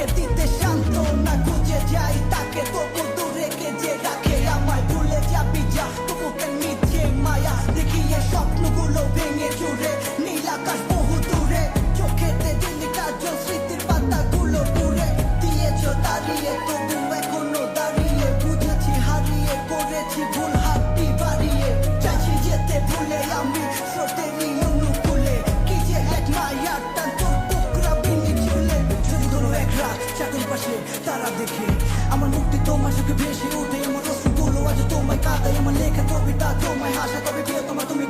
তাকে দিতে শান্ত না খুঁজে যাই তাকে। তবু দূরে যে রাখি তোমার চোখে ভেসে উঠে আমার অশ্রু গুলো আজ তোমায় কাঁদাই আমার লেখা কবিতা তোমায় হাসা কবে প্রিয় তোমার তুমি